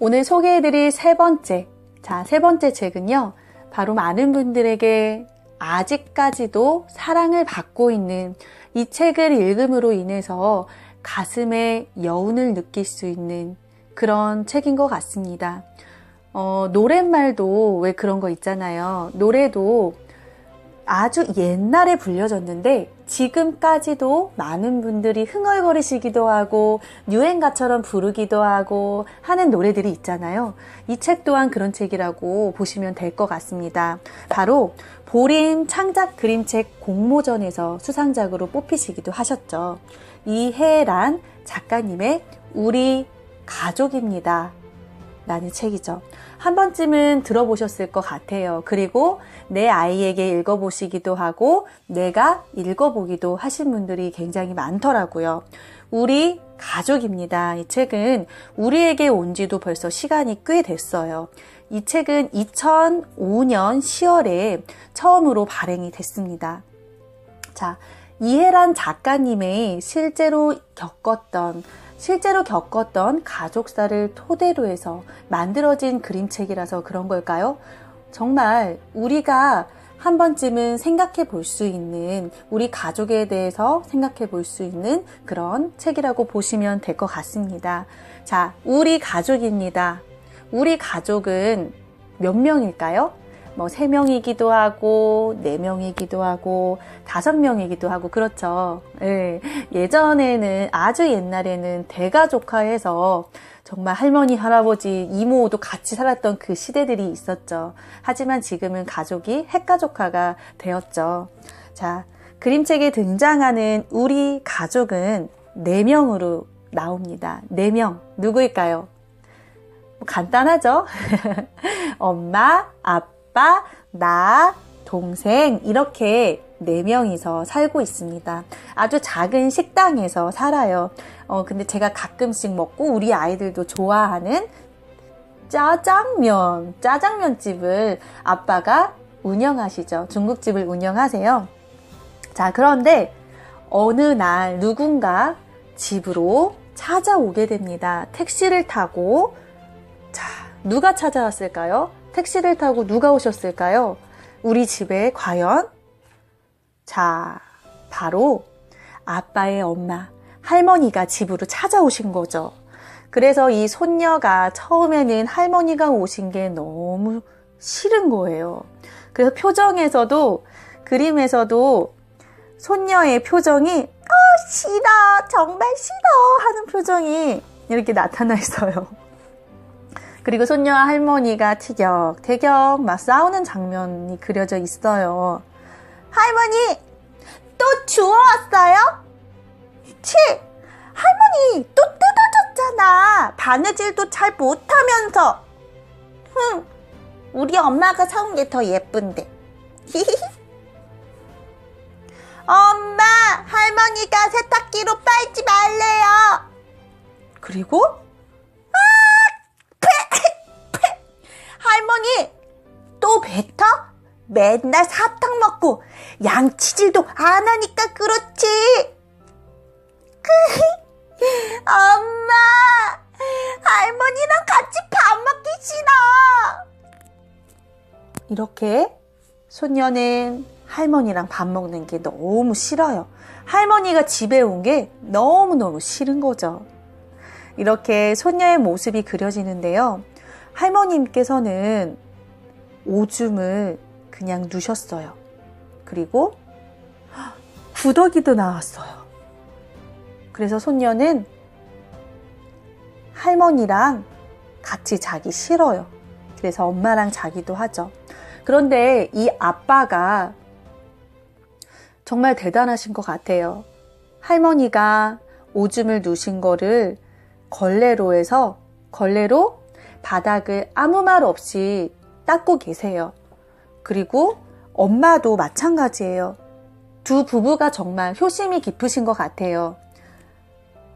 오늘 소개해드릴 세 번째, 자, 세 번째 책은요, 바로 많은 분들에게 아직까지도 사랑을 받고 있는 이 책을 읽음으로 인해서 가슴에 여운을 느낄 수 있는 그런 책인 것 같습니다. 어, 노랫말도 왜 그런 거 있잖아요. 노래도 아주 옛날에 불려졌는데 지금까지도 많은 분들이 흥얼거리시기도 하고 유행가처럼 부르기도 하고 하는 노래들이 있잖아요. 이 책 또한 그런 책이라고 보시면 될 것 같습니다. 바로 보림 창작 그림책 공모전에서 수상작으로 뽑히시기도 하셨죠. 이혜란 작가님의 우리 가족입니다. 라는 책이죠. 한 번쯤은 들어보셨을 것 같아요. 그리고 내 아이에게 읽어보시기도 하고 내가 읽어보기도 하신 분들이 굉장히 많더라고요. 우리 가족입니다. 이 책은 우리에게 온 지도 벌써 시간이 꽤 됐어요. 이 책은 2005년 10월에 처음으로 발행이 됐습니다. 자, 이혜란 작가님의 실제로 겪었던 실제로 겪었던 가족사를 토대로 해서 만들어진 그림책이라서 그런 걸까요? 정말 우리가 한 번쯤은 생각해 볼 수 있는 우리 가족에 대해서 생각해 볼 수 있는 그런 책이라고 보시면 될 것 같습니다. 자, 우리 가족입니다. 우리 가족은 몇 명일까요? 뭐, 세 명이기도 하고, 네 명이기도 하고, 다섯 명이기도 하고, 그렇죠. 예. 예전에는, 아주 옛날에는 대가족화해서 정말 할머니, 할아버지, 이모도 같이 살았던 그 시대들이 있었죠. 하지만 지금은 가족이 핵가족화가 되었죠. 자, 그림책에 등장하는 우리 가족은 네명으로 나옵니다. 네명 누구일까요? 뭐 간단하죠? 엄마, 아빠, 아빠, 나, 동생 이렇게 네 명이서 살고 있습니다. 아주 작은 식당에서 살아요. 어, 근데 제가 가끔씩 먹고 우리 아이들도 좋아하는 짜장면, 짜장면 집을 아빠가 운영하시죠. 중국집을 운영하세요. 자, 그런데 어느 날 누군가 집으로 찾아오게 됩니다. 택시를 타고, 자, 누가 찾아왔을까요? 택시를 타고 누가 오셨을까요? 우리 집에 과연? 자, 바로 아빠의 엄마, 할머니가 집으로 찾아오신 거죠. 그래서 이 손녀가 처음에는 할머니가 오신 게 너무 싫은 거예요. 그래서 표정에서도, 그림에서도 손녀의 표정이, 어, 싫어, 정말 싫어 하는 표정이 이렇게 나타나 있어요. 그리고 손녀와 할머니가 티격태격 막 싸우는 장면이 그려져 있어요. 할머니, 또 주워왔어요? 치! 할머니, 또 뜯어졌잖아. 바느질도 잘 못하면서. 흥, 우리 엄마가 사온 게 더 예쁜데. 엄마, 할머니가 세탁기로 빨지 말래요. 그리고 할머니, 또 뱉어? 맨날 사탕 먹고 양치질도 안 하니까 그렇지. 엄마, 할머니랑 같이 밥 먹기 싫어. 이렇게 소녀는 할머니랑 밥 먹는 게 너무 싫어요. 할머니가 집에 온 게 너무너무 싫은 거죠. 이렇게 소녀의 모습이 그려지는데요. 할머님께서는 오줌을 그냥 누셨어요. 그리고 구더기도 나왔어요. 그래서 손녀는 할머니랑 같이 자기 싫어요. 그래서 엄마랑 자기도 하죠. 그런데 이 아빠가 정말 대단하신 것 같아요. 할머니가 오줌을 누신 거를 걸레로 해서 걸레로 바닥을 아무 말 없이 닦고 계세요. 그리고 엄마도 마찬가지예요. 두 부부가 정말 효심이 깊으신 것 같아요.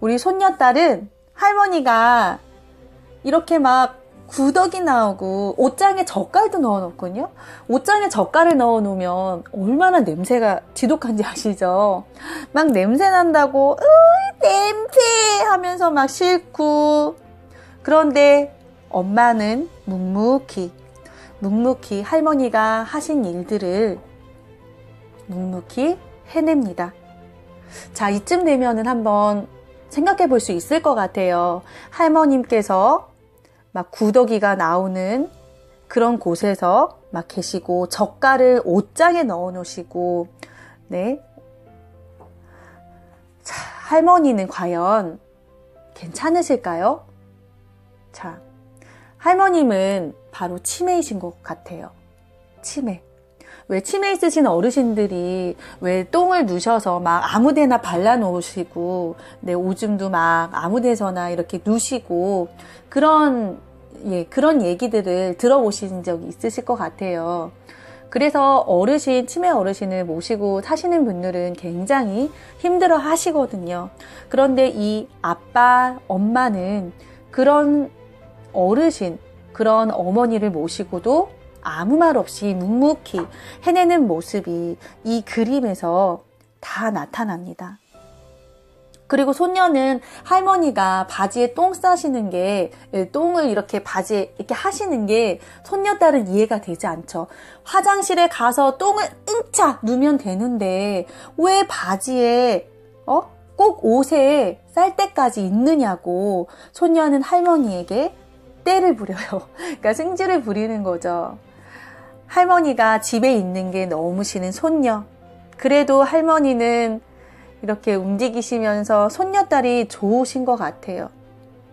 우리 손녀딸은 할머니가 이렇게 막 구덕이 나오고 옷장에 젓갈도 넣어 놓거든요. 옷장에 젓갈을 넣어 놓으면 얼마나 냄새가 지독한지 아시죠? 막 냄새 난다고 으 냄새 하면서 막 싫고 그런데 엄마는 묵묵히, 묵묵히 할머니가 하신 일들을 묵묵히 해냅니다. 자, 이쯤 되면은 한번 생각해 볼 수 있을 것 같아요. 할머님께서 막 구더기가 나오는 그런 곳에서 막 계시고 젓갈을 옷장에 넣어 놓으시고 네. 자, 할머니는 과연 괜찮으실까요? 자, 할머님은 바로 치매이신 것 같아요. 치매. 왜 치매 있으신 어르신들이 왜 똥을 누셔서 막 아무 데나 발라 놓으시고 네, 오줌도 막 아무 데서나 이렇게 누시고 그런 예, 그런 얘기들을 들어보신 적이 있으실 것 같아요. 그래서 어르신, 치매 어르신을 모시고 사시는 분들은 굉장히 힘들어 하시거든요. 그런데 이 아빠, 엄마는 그런 어르신, 그런 어머니를 모시고도 아무 말 없이 묵묵히 해내는 모습이 이 그림에서 다 나타납니다. 그리고 손녀는 할머니가 바지에 똥 싸시는 게 예, 똥을 이렇게 바지에 이렇게 하시는 게 손녀 딸은 이해가 되지 않죠. 화장실에 가서 똥을 응차 누면 되는데 왜 바지에 어? 꼭 옷에 쌀 때까지 있느냐고 손녀는 할머니에게 때를 부려요. 그러니까 승질을 부리는 거죠. 할머니가 집에 있는 게 너무 싫은 손녀. 그래도 할머니는 이렇게 움직이시면서 손녀딸이 좋으신 것 같아요.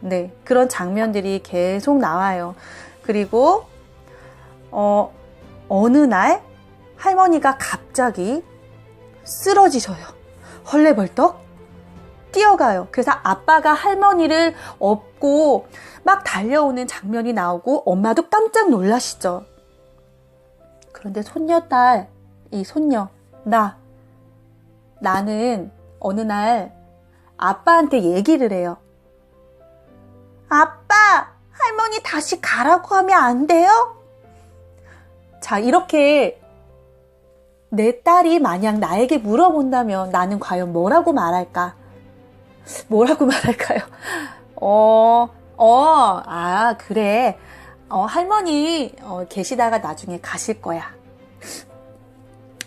네, 그런 장면들이 계속 나와요. 그리고, 어, 어느 날 할머니가 갑자기 쓰러지셔요. 헐레벌떡 뛰어가요. 그래서 아빠가 할머니를 업고 막 달려오는 장면이 나오고 엄마도 깜짝 놀라시죠. 그런데 손녀딸, 이 손녀, 나, 나는 어느 날 아빠한테 얘기를 해요. 아빠, 할머니 다시 가라고 하면 안 돼요? 자, 이렇게 내 딸이 만약 나에게 물어본다면 나는 과연 뭐라고 말할까? 뭐라고 말할까요? 어, 어, 아, 그래. 어, 할머니 어, 계시다가 나중에 가실 거야.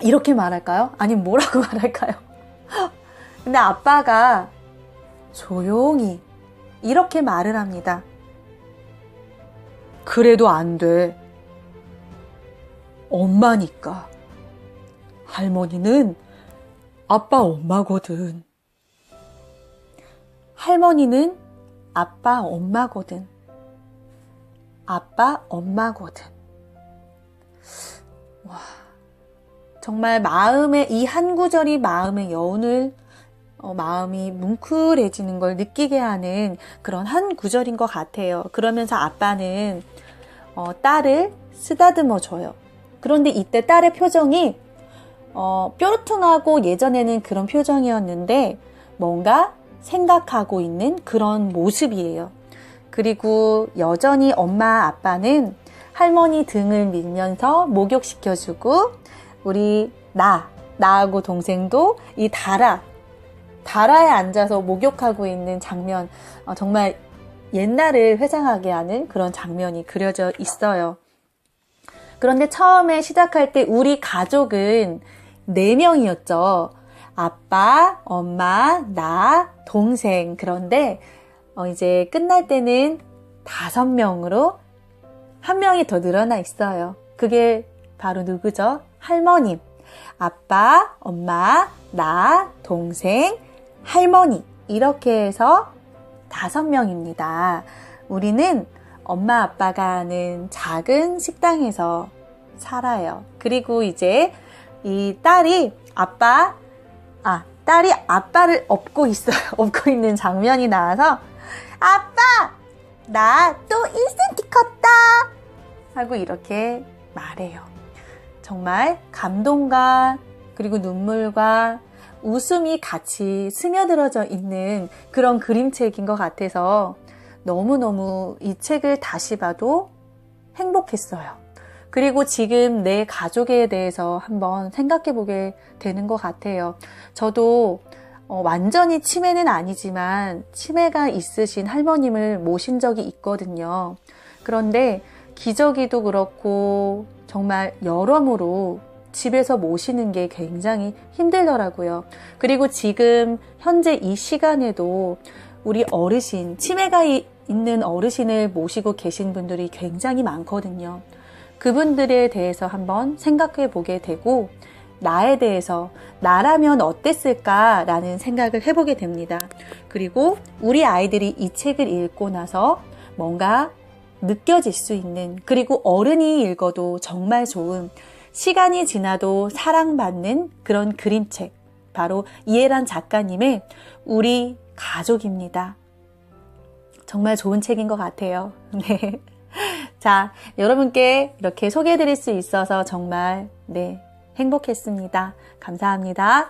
이렇게 말할까요? 아니면 뭐라고 말할까요? 근데 아빠가 조용히 이렇게 말을 합니다. 그래도 안 돼. 엄마니까. 할머니는 아빠 엄마거든. 할머니는 아빠 엄마거든. 아빠 엄마거든. 와. 정말 마음의 이 한 구절이 마음의 여운을 어, 마음이 뭉클해지는 걸 느끼게 하는 그런 한 구절인 것 같아요. 그러면서 아빠는 어, 딸을 쓰다듬어 줘요. 그런데 이때 딸의 표정이 어, 뾰루퉁하고 예전에는 그런 표정이었는데 뭔가 생각하고 있는 그런 모습이에요. 그리고 여전히 엄마 아빠는 할머니 등을 밀면서 목욕시켜주고 우리 나, 나하고 동생도 이 다라, 다라에 앉아서 목욕하고 있는 장면, 어, 정말 옛날을 회상하게 하는 그런 장면이 그려져 있어요. 그런데 처음에 시작할 때 우리 가족은 4명이었죠. 아빠, 엄마, 나, 동생. 그런데 어, 이제 끝날 때는 5명으로 한 명이 더 늘어나 있어요. 그게 바로 누구죠? 할머님. 아빠, 엄마, 나, 동생, 할머니. 이렇게 해서 다섯 명입니다. 우리는 엄마 아빠가 하는 작은 식당에서 살아요. 그리고 이제 이 딸이 아빠, 아, 딸이 아빠를 업고 있어요. 업고 있는 장면이 나와서 아빠! 나 또 1cm 컸다! 하고 이렇게 말해요. 정말 감동과 그리고 눈물과 웃음이 같이 스며들어져 있는 그런 그림책인 것 같아서 너무너무 이 책을 다시 봐도 행복했어요. 그리고 지금 내 가족에 대해서 한번 생각해 보게 되는 것 같아요. 저도 어, 완전히 치매는 아니지만 치매가 있으신 할머님을 모신 적이 있거든요. 그런데 기저귀도 그렇고 정말 여러모로 집에서 모시는 게 굉장히 힘들더라고요. 그리고 지금 현재 이 시간에도 우리 어르신, 치매가 이- 있는 어르신을 모시고 계신 분들이 굉장히 많거든요. 그분들에 대해서 한번 생각해 보게 되고, 나에 대해서 나라면 어땠을까라는 생각을 해보게 됩니다. 그리고 우리 아이들이 이 책을 읽고 나서 뭔가 느껴질 수 있는, 그리고 어른이 읽어도 정말 좋은 시간이 지나도 사랑받는 그런 그림책. 바로 이해란 작가님의 우리 가족입니다. 정말 좋은 책인 것 같아요. 네. 자, 여러분께 이렇게 소개해 드릴 수 있어서 정말, 네, 행복했습니다. 감사합니다.